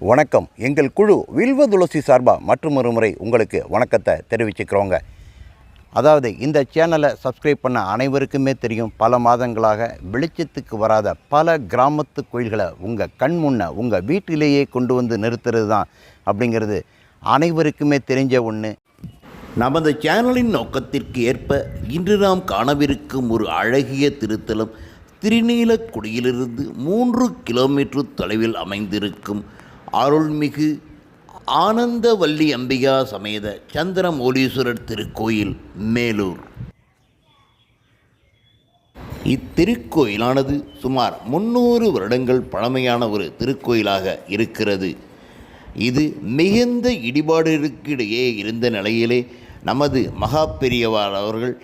வணக்கம். எங்கள் குழு வில்வ துளசி சார்பாக மற்றும் முறை உங்களுக்கு வணக்கத்தை தெரிவிச்சுக்கிறோங்க. அதாவது இந்த சேனலை சப்ஸ்கிரைப் பண்ண அனைவருக்குமே தெரியும். பல மாதங்களாக வெளிச்சத்துக்கு வராத பல கிராமத்து கோயில்களை உங்கள் கண் முன்ன உங்கள் வீட்டிலேயே கொண்டு வந்து நிறுத்துறது தான் அப்படிங்கிறது அனைவருக்குமே தெரிஞ்ச ஒன்று நமது சேனலின் நோக்கத்திற்கு ஏற்ப இன்று நாம் காணவிருக்கும் ஒரு அழகிய திருத்தலம் திருநீலக்குடியிலிருந்து மூன்று கிலோமீட்டர் தொலைவில் அமைந்திருக்கும் அருள்மிகு ஆனந்தவல்லி அம்பிகா சமேத சந்திரமௌலீஸ்வரர் திருக்கோயில் மேலூர். இத்திருக்கோயிலானது சுமார் முன்னூறு வருடங்கள் பழமையான ஒரு திருக்கோயிலாக இருக்கிறது. இது மிகுந்த இடிபாடுகளுக்கிடையே இருந்த நிலையிலே நமது மகா பெரியவார் அவர்கள்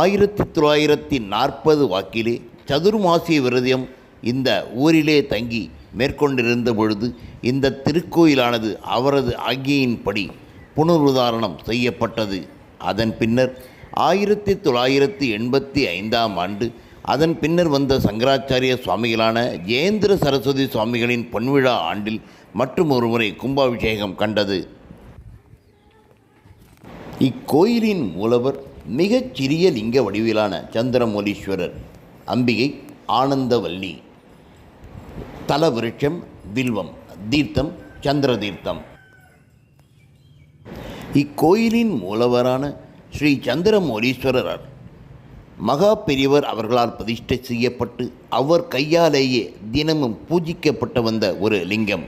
ஆயிரத்தி தொள்ளாயிரத்தி நாற்பது வாக்கிலே சதுர்மாசி விரதம் இந்த ஊரிலே தங்கி மேற்கொண்டிருந்த பொழுது இந்த திருக்கோயிலானது அவரது ஆகியின்படி புனருதாரணம் செய்யப்பட்டது. அதன் பின்னர் ஆயிரத்தி தொள்ளாயிரத்தி எண்பத்தி ஐந்தாம் ஆண்டு அதன் பின்னர் வந்த சங்கராச்சாரிய சுவாமிகளான ஜெயேந்திர சரஸ்வதி சுவாமிகளின் பொன்விழா ஆண்டில் மற்றும் ஒருமுறை கும்பாபிஷேகம் கண்டது. இக்கோயிலின் மூலவர் மிகச் சிறிய லிங்க வடிவிலான சந்திரமௌலீஸ்வரர். அம்பிகை ஆனந்தவல்லி. தல விருட்சம் வில்வம் தீர்த்தம் சந்திர தீர்த்தம் இக்கோயிலின் மூலவரான ஸ்ரீ சந்திரமௌரீஸ்வரர் மகா பெரியவர் அவர்களால் பிரதிஷ்டை செய்யப்பட்டு அவர் கையாலேயே தினமும் பூஜிக்கப்பட்டு வந்த ஒரு லிங்கம்.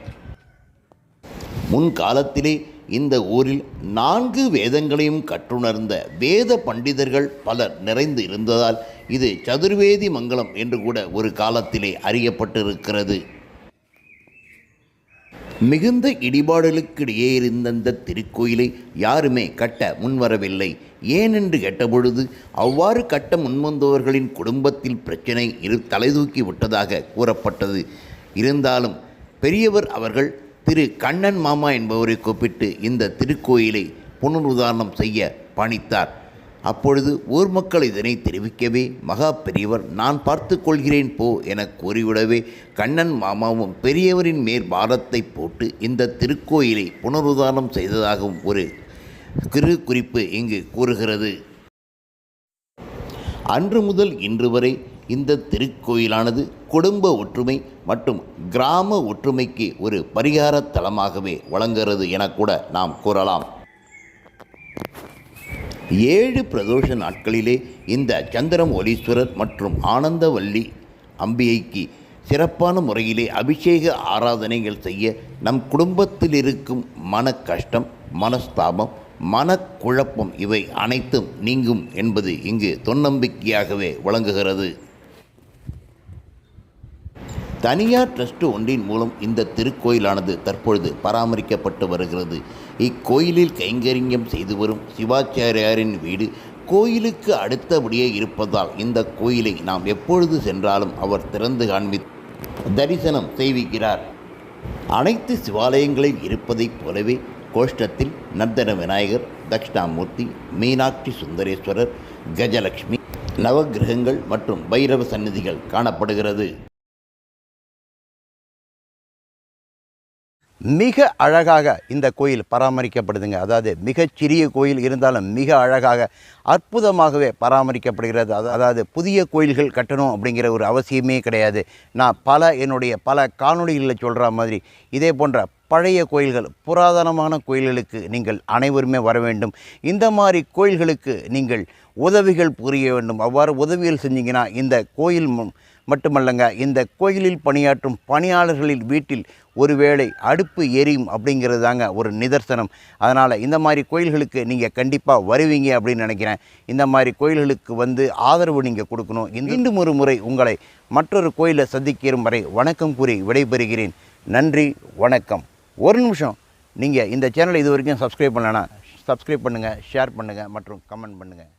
முன்காலத்திலே இந்த ஊரில் நான்கு வேதங்களையும் கற்றுணர்ந்த வேத பண்டிதர்கள் பலர் நிறைந்து இருந்ததால் இது சதுர்வேதி மங்கலம் என்று கூட ஒரு காலத்திலே அறியப்பட்டிருக்கிறது. மிகுந்த இடிபாடுகளுக்கிடையே இருந்த அந்த திருக்கோயிலை யாருமே கட்ட முன்வரவில்லை. ஏனென்று கேட்டபொழுது அவ்வாறு கட்ட முன்வந்தவர்களின் குடும்பத்தில் பிரச்சினை இரு தலைதூக்கி விட்டதாக கூறப்பட்டது. இருந்தாலும் பெரியவர் அவர்கள் திரு கண்ணன் மாமா என்பவரை கூப்பிட்டு இந்த திருக்கோயிலை புனருதாரணம் செய்ய பணித்தார். அப்பொழுது ஊர் மக்கள் இதனை தெரிவிக்கவே மகா பெரியவர் நான் பார்த்து கொள்கிறேன் போ என கூறிவிடவே கண்ணன் மாமாவும் பெரியவரின் மேற் பாரத்தை போட்டு இந்த திருக்கோயிலை புனருதாரணம் செய்ததாகவும் ஒரு கிரு குறிப்பு இங்கு கூறுகிறது. அன்று முதல் இன்று வரை இந்த திருக்கோயிலானது குடும்ப ஒற்றுமை மற்றும் கிராம ஒற்றுமைக்கு ஒரு பரிகார தலமாகவே வழங்குகிறது என கூட நாம் கூறலாம். ஏழு பிரதோஷ நாட்களிலே இந்த சந்திரம் ஒலீஸ்வரர் மற்றும் ஆனந்தவல்லி அம்பிகைக்கு சிறப்பான முறையிலே அபிஷேக ஆராதனைகள் செய்ய நம் குடும்பத்தில் இருக்கும் மன கஷ்டம் மனஸ்தாபம் மனக்குழப்பம் இவை அனைத்தும் நீங்கும் என்பது இங்கு தொன்னம்பிக்கையாகவே விளங்குகிறது தனியார் ட்ரஸ்ட் ஒன்றின் மூலம் இந்த திருக்கோயிலானது தற்பொழுது பராமரிக்கப்பட்டு வருகிறது. இக்கோயிலில் கைங்கரியம் செய்து வரும் சிவாச்சாரியாரின் வீடு கோயிலுக்கு அடுத்தபடியே இருப்பதால் இந்த கோயிலை நாம் எப்பொழுது சென்றாலும் அவர் திறந்து காண்பி தரிசனம் செய்விக்கிறார். அனைத்து சிவாலயங்களில் இருப்பதைப் போலவே கோஷ்டத்தில் நர்தன விநாயகர் தக்ஷணாமூர்த்தி மீனாட்சி சுந்தரேஸ்வரர் கஜலட்சுமி நவக்கிரகங்கள் மற்றும் பைரவ சந்நிதிகள் காணப்படுகிறது. மிக அழகாக இந்த கோயில் பராமரிக்கப்படுதுங்க. அதாவது மிகச் சிறிய கோயில் இருந்தாலும் மிக அழகாக அற்புதமாகவே பராமரிக்கப்படுகிறது. அதாவது புதிய கோயில்கள் கட்டணும் அப்படிங்கிற ஒரு அவசியமே கிடையாது. நான் பல என்னுடைய பல காணொளிகளில் சொல்கிற மாதிரி இதே போன்ற பழைய கோயில்கள் புராதனமான கோயில்களுக்கு நீங்கள் அனைவருமே வர வேண்டும். இந்த மாதிரி கோயில்களுக்கு நீங்கள் உதவிகள் புரிய வேண்டும். அவ்வாறு உதவிகள் செஞ்சீங்கன்னா இந்த கோயில் மட்டுமல்லங்க இந்த கோயிலில் பணியாற்றும் பணியாளர்களின் வீட்டில் ஒருவேளை அடுப்பு எரியும் அப்படிங்கிறது தாங்க ஒரு நிதர்சனம். அதனால் இந்த மாதிரி கோயில்களுக்கு நீங்கள் கண்டிப்பாக வருவீங்க அப்படின்னு நினைக்கிறேன். இந்த மாதிரி கோயில்களுக்கு வந்து ஆதரவு நீங்கள் கொடுக்கணும். மீண்டும் ஒரு முறை உங்களை மற்றொரு கோயிலை சந்திக்கும் வரை வணக்கம் கூறி விடைபெறுகிறேன். நன்றி வணக்கம். ஒரு நிமிஷம். நீங்கள் இந்த சேனலை இது வரைக்கும் சப்ஸ்கிரைப் பண்ணலன்னா சப்ஸ்கிரைப் பண்ணுங்கள் ஷேர் பண்ணுங்கள் மற்றும் கமெண்ட் பண்ணுங்கள்